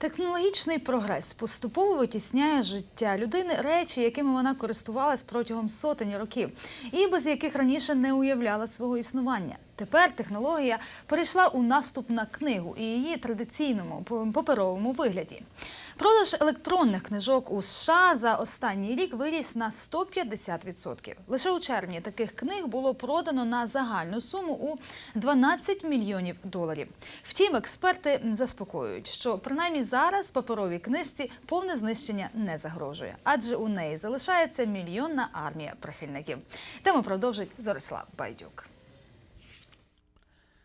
Технологічний прогрес поступово витісняє життя людини речі, якими вона користувалась протягом сотень років, і без яких раніше не уявляла свого існування. Тепер технологія перейшла у наступ на книгу і її традиційному паперовому вигляді. Продаж електронних книжок у США за останній рік виріс на 150%. Лише у червні таких книг було продано на загальну суму у 12 мільйонів доларів. Втім, експерти заспокоюють, що принаймні зараз паперовій книжці повне знищення не загрожує, адже у неї залишається мільйонна армія прихильників. Тему продовжить Зорислав Байдюк.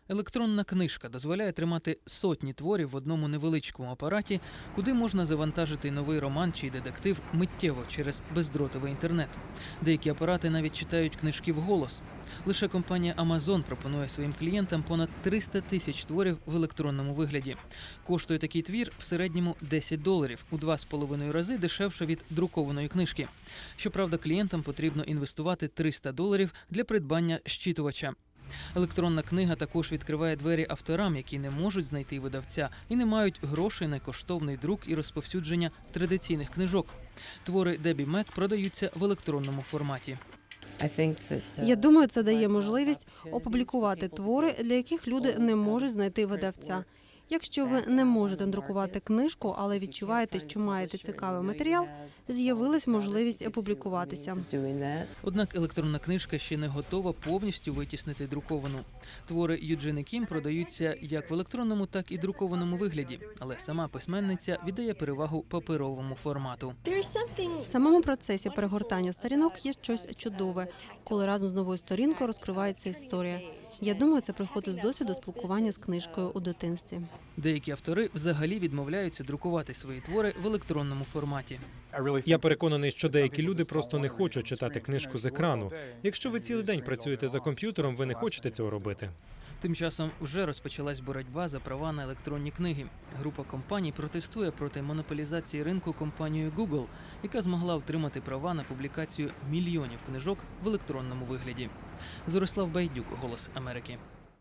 Електронна книжка дозволяє тримати сотні творів в одному невеличкому апараті, куди можна завантажити новий роман чи детектив миттєво через бездротовий інтернет. Деякі апарати навіть читають книжки вголос. Лише компанія Amazon пропонує своїм клієнтам понад 300 тисяч творів в електронному вигляді. Коштує такий твір в середньому 10 доларів, у 2,5 рази дешевше від друкованої книжки. Щоправда, клієнтам потрібно інвестувати 300 доларів для придбання щитувача. Електронна книга також відкриває двері авторам, які не можуть знайти видавця і не мають грошей на коштовний друк і розповсюдження традиційних книжок. Твори Дебі Мек продаються в електронному форматі. Я думаю, це дає можливість опублікувати твори, для яких люди не можуть знайти видавця. Якщо ви не можете друкувати книжку, але відчуваєте, що маєте цікавий матеріал, з'явилась можливість опублікуватися. Однак електронна книжка ще не готова повністю витіснити друковану. Твори Юджини Кім продаються як в електронному, так і друкованому вигляді, але сама письменниця віддає перевагу паперовому формату. В самому процесі перегортання сторінок є щось чудове, коли разом з новою сторінкою розкривається історія. Я думаю, це приходить з досвіду спілкування з книжкою у дитинстві. Деякі автори взагалі відмовляються друкувати свої твори в електронному форматі. Я переконаний, що деякі люди просто не хочуть читати книжку з екрану. Якщо ви цілий день працюєте за комп'ютером, ви не хочете цього робити. Тим часом вже розпочалась боротьба за права на електронні книги. Група компаній протестує проти монополізації ринку компанією Google, яка змогла отримати права на публікацію мільйонів книжок в електронному вигляді. Зорислав Байдюк, Голос Америки.